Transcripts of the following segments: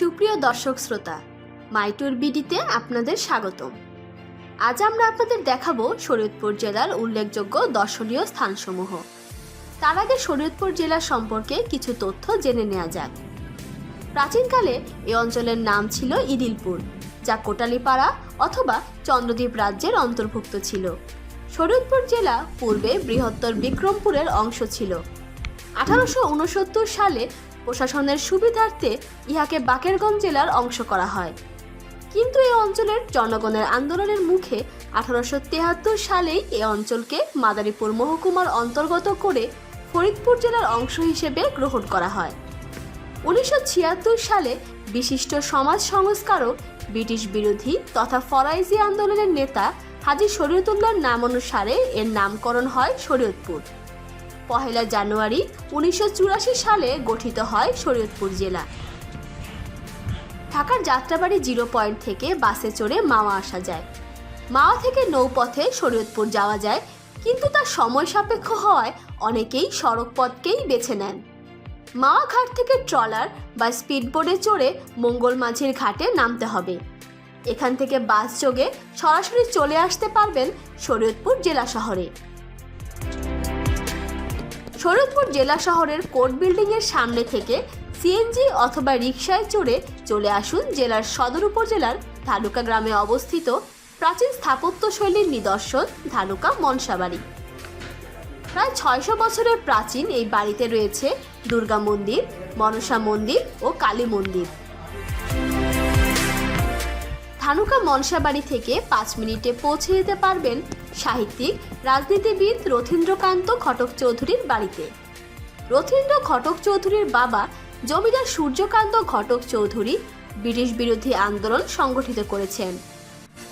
সুপ্রিয় দর্শক শ্রোতা, মাইটুর বিডিতে আপনাদের স্বাগতম। আজ আমরা আপনাদের দেখাবো শরীয়তপুর জেলার উল্লেখযোগ্য দর্শনীয় স্থানসমূহ। তার আগে শরীয়তপুর জেলা সম্পর্কে কিছু তথ্য জেনে নেওয়া যাক। প্রাচীনকালে এই অঞ্চলের নাম ছিল ইদিলপুর, যা কোটালীপাড়া অথবা চন্দ্রদ্বীপ রাজ্যের অন্তর্ভুক্ত ছিল। শরীয়তপুর জেলা পূর্বে বৃহত্তর বিক্রমপুরের অংশ ছিল। আঠারোশো উনসত্তর সালে প্রশাসনের সুবিধার্থে ইহাকে বাকেরগঞ্জ জেলার অংশ করা হয়। কিন্তু এই অঞ্চলের জনগণের আন্দোলনের মুখে আঠারোশো তেহাত্তর সালেই এই অঞ্চলকে মাদারীপুর মহকুমার অন্তর্গত করে ফরিদপুর জেলার অংশ হিসেবে গ্রহণ করা হয়। উনিশশো ছিয়াত্তর সালে বিশিষ্ট সমাজ সংস্কারক, ব্রিটিশ বিরোধী তথা ফরাইজি আন্দোলনের নেতা হাজি শরীয়তুল্লাহর নাম অনুসারে এর নামকরণ হয় শরীয়তপুর। পহেলা জানুয়ারি উনিশশো চুরাশি সালে গঠিত হয় শরীয়তপুর জেলা। ঢাকার যাত্রাবাড়ি জিরো পয়েন্ট থেকে বাসে চড়ে মাওয়া আসা যায়। মাওয়া থেকে নৌপথে শরীয়তপুর যাওয়া যায়, কিন্তু তার সময় সাপেক্ষ হওয়ায় অনেকেই সড়ক পথকেই বেছে নেন। মাওয়া ঘাট থেকে ট্রলার বা স্পিডবোটে চড়ে মঙ্গল মাঝির ঘাটে নামতে হবে। এখান থেকে বাস যোগে সরাসরি চলে আসতে পারবেন শরীয়তপুর জেলা শহরে। শরীয়তপুর জেলা শহরের কোর্ট বিল্ডিংয়ের সামনে থেকে সিএনজি অথবা রিক্সায় চড়ে চলে আসুন জেলার সদর উপজেলার ধানুকা গ্রামে অবস্থিত প্রাচীন স্থাপত্যশৈলীর নিদর্শন ধানুকা মনসাবাড়ি। প্রায় ছয়শো বছরের প্রাচীন এই বাড়িতে রয়েছে দুর্গা মন্দির, মনসা মন্দির ও কালী মন্দির। ধানুকা মনসাবাড়ি থেকে পাঁচ মিনিটে পৌঁছে যেতে পারবেন সাহিত্যিক, রাজনীতিবিদ রথীন্দ্রকান্ত ঘটক চৌধুরীর বাড়িতে। রথীন্দ্র ঘটক চৌধুরীর বাবা জমিদার সূর্যকান্ত ঘটক চৌধুরী ব্রিটিশ বিরোধী আন্দোলন সংগঠিত করেছেন।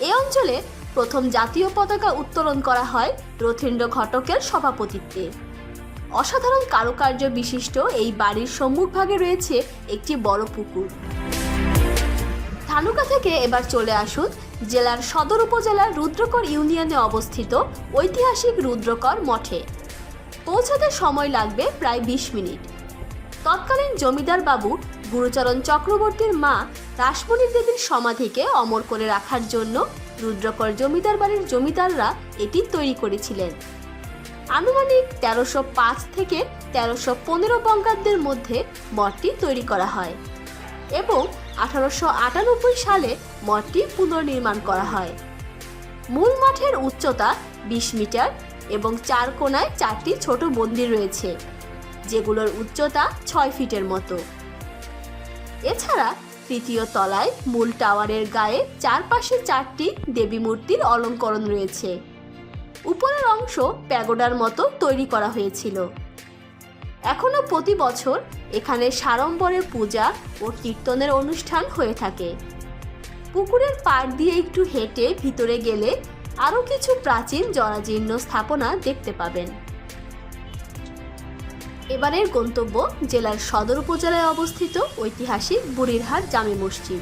এ অঞ্চলে প্রথম জাতীয় পতাকা উত্তোলন করা হয় রথীন্দ্র ঘটকের সভাপতিত্বে। অসাধারণ কারুকার্য বিশিষ্ট এই বাড়ির সম্মুখভাগে রয়েছে একটি বড় পুকুর। ধানুকা থেকে এবার চলে আসুন জেলার সদর উপজেলার রুদ্রকর ইউনিয়নে অবস্থিত ঐতিহাসিক রুদ্রকর মঠে। পৌঁছাতে সময় লাগবে প্রায় বিশ মিনিট। তৎকালীন জমিদার বাবু গুরুচরণ চক্রবর্তীর মা রাসমণি দেবীর সমাধিকে অমর করে রাখার জন্য রুদ্রকর জমিদার বাড়ির জমিদাররা এটি তৈরি করেছিলেন। আনুমানিক তেরোশো পাঁচ থেকে তেরোশো পনেরো বঙ্গাব্দের মধ্যে মঠটি তৈরি করা হয় এবং আঠারোশো আটানব্বই সালে মঠটি পুনর্নির্মাণ করা হয়। মূল মঠের উচ্চতা বিশ মিটার এবং চার কোনায় চারটি ছোট মন্দির রয়েছে, যেগুলোর উচ্চতা ছয় ফিটের মতো। এছাড়া তৃতীয় তলায় মূল টাওয়ারের গায়ে চারপাশে চারটি দেবী মূর্তির অলঙ্করণ রয়েছে। উপরের অংশ প্যাগোডার মতো তৈরি করা হয়েছিল। এখনও প্রতি বছর এখানে সাড়ম্বরে পূজা ও কীর্তনের অনুষ্ঠান হয়ে থাকে। পুকুরের পাড় দিয়ে একটু হেঁটে ভিতরে গেলে আরও কিছু প্রাচীন জরাজীর্ণ স্থাপনা দেখতে পাবেন। এবারের গন্তব্য জেলার সদর উপজেলায় অবস্থিত ঐতিহাসিক বুড়িরহাট জামে মসজিদ।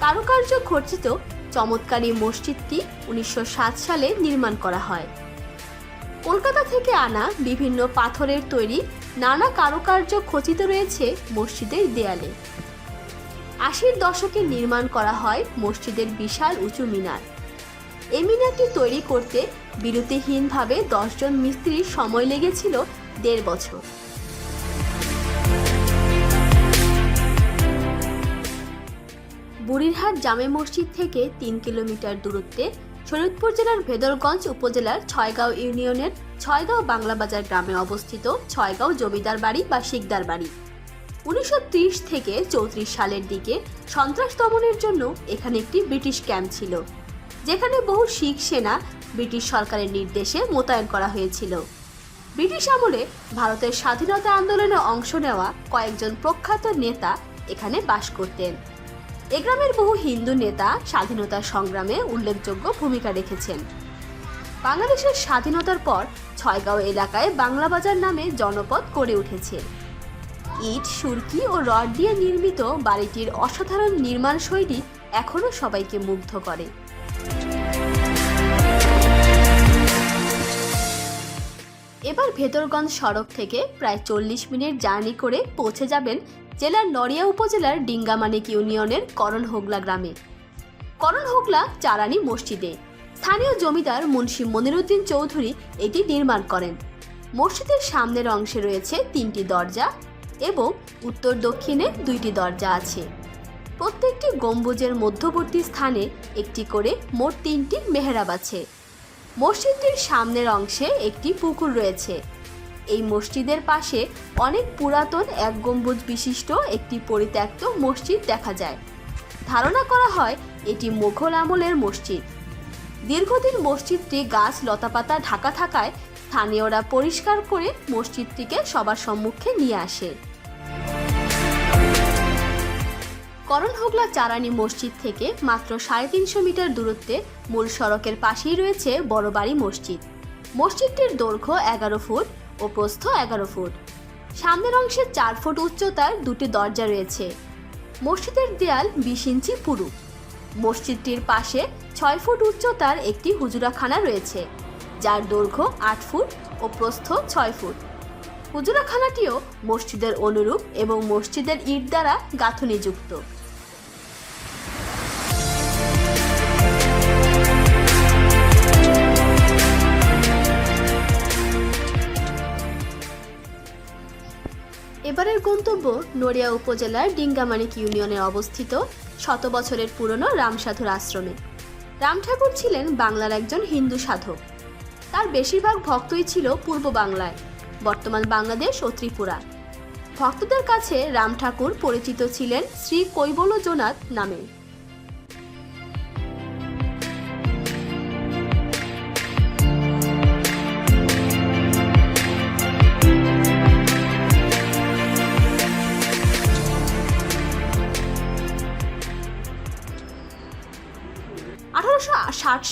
কারুকার্য খর্চিত চমৎকারী মসজিদটি উনিশশো সাত সালে নির্মাণ করা হয়। কলকাতা থেকে আনা বিভিন্ন পাথরের তৈরি নানা কারুকার্য খচিত রয়েছে মসজিদের দেয়ালে। আশির দশকে নির্মাণ করা হয় মসজিদের বিশাল উঁচু মিনার। এ মিনারটি তৈরি করতে বিরতিহীনভাবে দশজন মিস্ত্রির সময় লেগেছিল দেড় বছর। বুড়িরহাট জামে মসজিদ থেকে তিন কিলোমিটার দূরত্বে শরীয়তপুর জেলার ভেদরগঞ্জ উপজেলার ছয়গাঁও ইউনিয়নের ছয়গাঁও বাংলাবাজার গ্রামে অবস্থিত ছয়গাঁও জমিদার বাড়ি বা শিকদার বাড়ি। উনিশশো ত্রিশ থেকে চৌত্রিশ সালের দিকে সন্ত্রাস দমনের জন্য এখানে একটি ব্রিটিশ ক্যাম্প ছিল, যেখানে বহু শিখ সেনা ব্রিটিশ সরকারের নির্দেশে মোতায়েন করা হয়েছিল। ব্রিটিশ আমলে ভারতের স্বাধীনতা আন্দোলনে অংশ নেওয়া কয়েকজন প্রখ্যাত নেতা এখানে বাস করতেন। এ গ্রামের বহু হিন্দু নেতা স্বাধীনতা সংগ্রামে উল্লেখযোগ্য ভূমিকা রেখেছেন। বাংলাদেশের স্বাধীনতার পর ছয়গাঁও এলাকায় বাংলা বাজার নামে জনপদ গড়ে উঠেছে। ইট, সুরকি ও রড দিয়ে নির্মিত বাড়িটির অসাধারণ নির্মাণ শৈলী এখনও সবাইকে মুগ্ধ করে। এবার ভেতরগঞ্জ সড়ক থেকে প্রায় চল্লিশ মিনিট জার্নি করে পৌঁছে যাবেন জেলার নড়িয়া উপজেলার ডিঙ্গামানিক ইউনিয়নের করণ হোগলা গ্রামে। করণ হোগলা চারানি মসজিদে। স্থানীয় জমিদার মুন্সি মনিরুদ্দিন চৌধুরী এটি নির্মাণ করেন। মসজিদের সামনের অংশে রয়েছে তিনটি দরজা এবং উত্তর দক্ষিণে দুইটি দরজা আছে। প্রত্যেকটি গম্বুজের মধ্যবর্তী স্থানে একটি করে মোট তিনটি মেহরাব আছে। মসজিদটির সামনের অংশে একটি পুকুর রয়েছে। এই মসজিদের পাশে অনেক পুরাতন এক গম্বুজ বিশিষ্ট একটি পরিত্যক্ত মসজিদ দেখা যায়। ধারণা করা হয় এটি মুঘল আমলের মসজিদ। দীর্ঘদিন মসজিদটি গাছ, লতাপাতা, ঢাকা থাকায় স্থানীয়রা পরিষ্কার করে মসজিদটিকে সবার সম্মুখে নিয়ে আসে। করণ হোগলা চারানি মসজিদ থেকে মাত্র সাড়ে তিনশো মিটার দূরত্বে মূল সড়কের পাশেই রয়েছে বড়বাড়ি মসজিদ। মসজিদটির দৈর্ঘ্য এগারো ফুট ও প্রস্থ এগারো ফুট। সামনের অংশে চার ফুট উচ্চতার দুটি দরজা রয়েছে। মসজিদের দেয়াল বিশ ইঞ্চি পুরু। মসজিদটির পাশে ছয় ফুট উচ্চতার একটি হুজুরাখানা রয়েছে, যার দৈর্ঘ্য আট ফুট ও প্রস্থ ছয় ফুট। হুজুরাখানাটিও মসজিদের অনুরূপ এবং মসজিদের ইট দ্বারা গাঁথনিযুক্ত। এবারের গন্তব্য নড়িয়া উপজেলার ডিঙ্গামানিক ইউনিয়নে অবস্থিত শত বছরের পুরনো রামসাধুর আশ্রমে। রাম ঠাকুর ছিলেন বাংলার একজন হিন্দু সাধক। তার বেশিরভাগ ভক্তই ছিল পূর্ব বাংলায়, বর্তমান বাংলাদেশ ও ত্রিপুরা। ভক্তদের কাছে রাম ঠাকুর পরিচিত ছিলেন শ্রী কৈবল্যজনাথ নামে।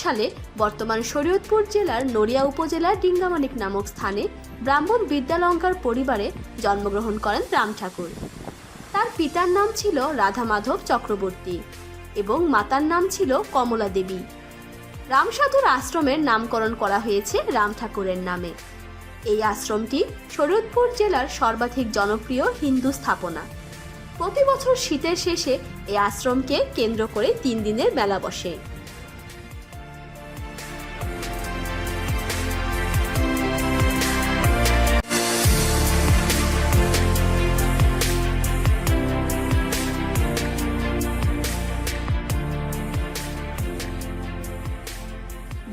সালে বর্তমান শরীয়তপুর জেলার নড়িয়া উপজেলার ডিঙ্গামানিক নামক স্থানে ব্রাহ্মণ বিদ্যালঙ্কার পরিবারে জন্মগ্রহণ করেন রাম ঠাকুর। তার পিতার নাম ছিল রাধা মাধব চক্রবর্তী এবং মাতার নাম ছিল কমলা দেবী। রামসাধুর আশ্রমের নামকরণ করা হয়েছে রাম ঠাকুরের নামে। এই আশ্রমটি শরীয়তপুর জেলার সর্বাধিক জনপ্রিয় হিন্দু স্থাপনা। প্রতি বছর শীতের শেষে এই আশ্রমকে কেন্দ্র করে তিন দিনের মেলা বসে।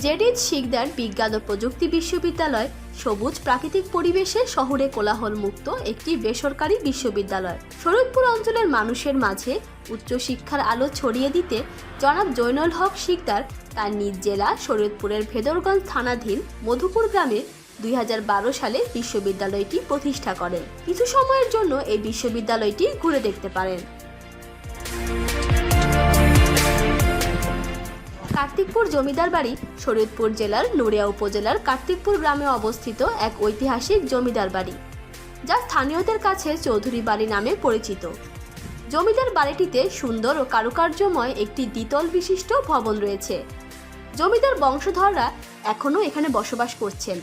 জেডিজ শিকদার বিজ্ঞান ও প্রযুক্তি বিশ্ববিদ্যালয় সবুজ প্রাকৃতিক পরিবেশে শহরে কোলাহল মুক্ত একটি বেসরকারি বিশ্ববিদ্যালয়। শরৎপুর অঞ্চলের মানুষের মাঝে উচ্চশিক্ষার আলো ছড়িয়ে দিতে জনাব জৈনুল হক শিকদার তার নিজ জেলা শরীয়তপুরের ভেদরগঞ্জ থানাধীন মধুপুর গ্রামে দুই হাজার বারো সালে বিশ্ববিদ্যালয়টি প্রতিষ্ঠা করেন। কিছু সময়ের জন্য এই বিশ্ববিদ্যালয়টি ঘুরে দেখতে পারেন। কার্তিকপুর জমিদার বাড়ি, শরীয়তপুর জেলার নড়িয়া উপজেলার কার্তিকপুর গ্রামে অবস্থিত এক ঐতিহাসিক জমিদার বাড়ি, যা স্থানীয়দের কাছে চৌধুরী বাড়ি নামে পরিচিত। জমিদার বাড়িটিতে সুন্দর ও কারুকার্যময় একটি দ্বিতল বিশিষ্ট ভবন রয়েছে। জমিদার বংশধররা এখনও এখানে বসবাস করছেন।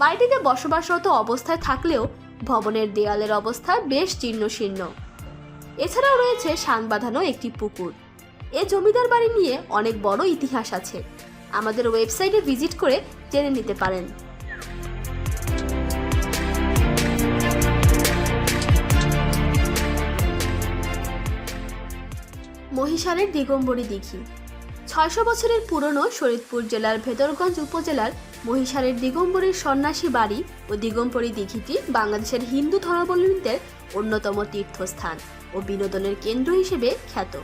বাড়িটিতে বসবাসরত অবস্থায় থাকলেও ভবনের দেয়ালের অবস্থা বেশ জীর্ণশীর্ণ। এছাড়াও রয়েছে সান বাঁধানো একটি পুকুর। এ জমিদার বাড়ি নিয়ে অনেক বড় ইতিহাস আছে। আমাদের ওয়েবসাইটে ভিজিট করে জেনে নিতে পারেন। মহিষারের দিগম্বরী দিঘি। ছয়শো বছরের পুরনো শরীদপুর জেলার ভেদরগঞ্জ উপজেলার মহিষারের দিগম্বরীর সন্ন্যাসী বাড়ি ও দিগম্বরী দিঘিটি বাংলাদেশের হিন্দু ধর্মাবলম্বীদের অন্যতম তীর্থস্থান ও বিনোদনের কেন্দ্র হিসেবে খ্যাত।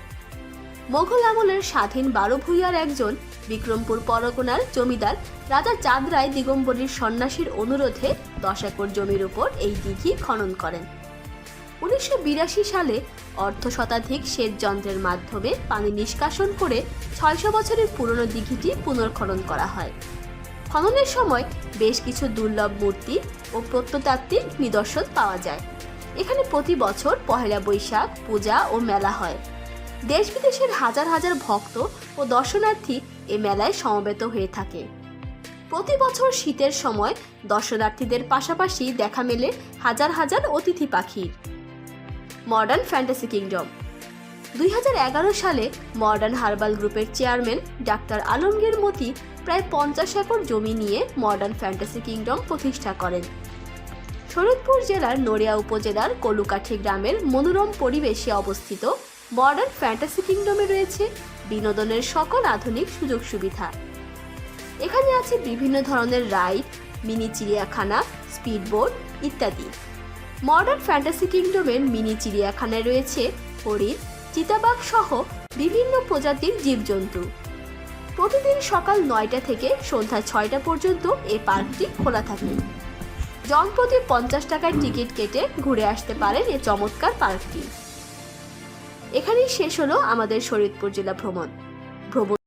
মোঘল আমলের স্বাধীন বারো ভূঁইয়ার একজন বিক্রমপুর পরগনার জমিদার রাজা চাঁদ রায় দিগম্বরীর সন্ন্যাসীর অনুরোধে দশ একর জমির উপর এই দিঘি খনন করেন। উনিশশো বিরাশি সালে অর্ধ শতাধিক সেচ যন্ত্রের মাধ্যমে পানি নিষ্কাশন করে ছয়শো বছরের পুরনো দিঘিটি পুনর্খনন করা হয়। খননের সময় বেশ কিছু দুর্লভ মূর্তি ও প্রত্নতাত্ত্বিক নিদর্শন পাওয়া যায়। এখানে প্রতি বছর পহেলা বৈশাখ, পূজা ও মেলা হয়। দেশ বিদেশের হাজার হাজার ভক্ত ও দর্শনার্থী এ মেলায় সমবেত হয়ে থাকে। প্রতি বছর শীতের সময় দর্শনার্থীদের পাশাপাশি দেখা মেলে হাজার হাজার অতিথি পাখির। Modern fantasy kingdom. দুই হাজার এগারো সালে মডার্ন হার্বাল গ্রুপের চেয়ারম্যান ডাক্তার আলমগীর মতি প্রায় পঞ্চাশ একর জমি নিয়ে মডার্ন ফ্যান্টাসি কিংডম প্রতিষ্ঠা করেন। শরীয়তপুর জেলার নড়িয়া উপজেলার কলুকাঠি গ্রামের মনোরম পরিবেশে অবস্থিত মডার্ন ফ্যান্টাসি কিংডমে রয়েছে বিনোদনের সকল আধুনিক সুযোগ সুবিধা এখানে আছে বিভিন্ন ধরনের রাইড, মিনি চিড়িয়াখানা, স্পিডবোট ইত্যাদি। মডার্ন ফ্যান্টাসি কিংডমের মিনি চিড়িয়াখানায় রয়েছে হরিণ, চিতাবাঘ সহ বিভিন্ন প্রজাতির জীবজন্তু। প্রতিদিন সকাল নয়টা থেকে সন্ধ্যা ছয়টা পর্যন্ত এই পার্কটি খোলা থাকে। জনপ্রতি পঞ্চাশ টাকার টিকিট কেটে ঘুরে আসতে পারেন এ চমৎকার পার্কটি। এখানেই শেষ হলো আমাদের শরীয়তপুর জেলা ভ্রমণ। ভ্রমণ